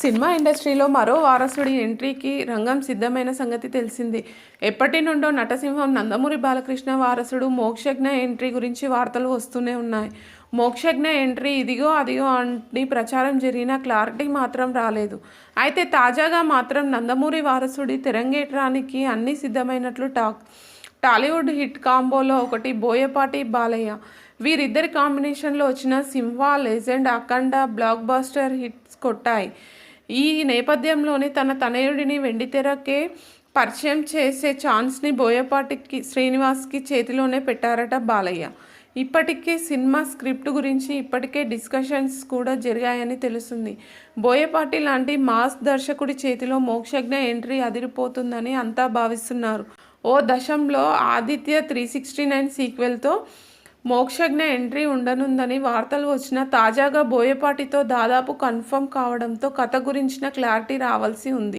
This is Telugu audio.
సినిమా ఇండస్ట్రీలో మరో వారసుడి ఎంట్రీకి రంగం సిద్ధమైన సంగతి తెలిసింది. ఎప్పటి నుండో నటసింహం నందమూరి బాలకృష్ణ వారసుడు మోక్షజ్ఞ ఎంట్రీ గురించి వార్తలు వస్తూనే ఉన్నాయి. మోక్షజ్ఞ ఎంట్రీ ఇదిగో అదిగో అని ప్రచారం జరిగిన క్లారిటీ మాత్రం రాలేదు. అయితే తాజాగా మాత్రం నందమూరి వారసుడి తెరంగేట్రానికి అన్నీ సిద్ధమైనట్లు టాక్ టాలీవుడ్ హిట్ కాంబోలో ఒకటి బోయపాటి బాలయ్య. వీరిద్దరి కాంబినేషన్లో వచ్చిన Simha legend Akhanda blockbuster hits కొట్టాయి. ఈ నేపథ్యంలోనే తన తనయుడిని వెండితెరకే పరిచయం చేసే ఛాన్స్ని బోయపాటికి శ్రీనివాస్కి చేతిలోనే పెట్టారట బాలయ్య. ఇప్పటికే సినిమా స్క్రిప్ట్ గురించి ఇప్పటికే డిస్కషన్స్ కూడా జరిగాయని తెలుస్తుంది. బోయపాటి లాంటి మాస్ దర్శకుడి చేతిలో మోక్షజ్ఞ ఎంట్రీ అదిరిపోతుందని అంతా భావిస్తున్నారు. ఓ దశంలో ఆదిత్య త్రీ సిక్స్టీ నైన్ సీక్వెల్తో మోక్షజ్ఞ ఎంట్రీ ఉండనుందని వార్తలు వచ్చిన తాజాగా బోయపాటితో దాదాపు కన్ఫర్మ్ కావడంతో కథ గురించిన క్లారిటీ రావాల్సి ఉంది.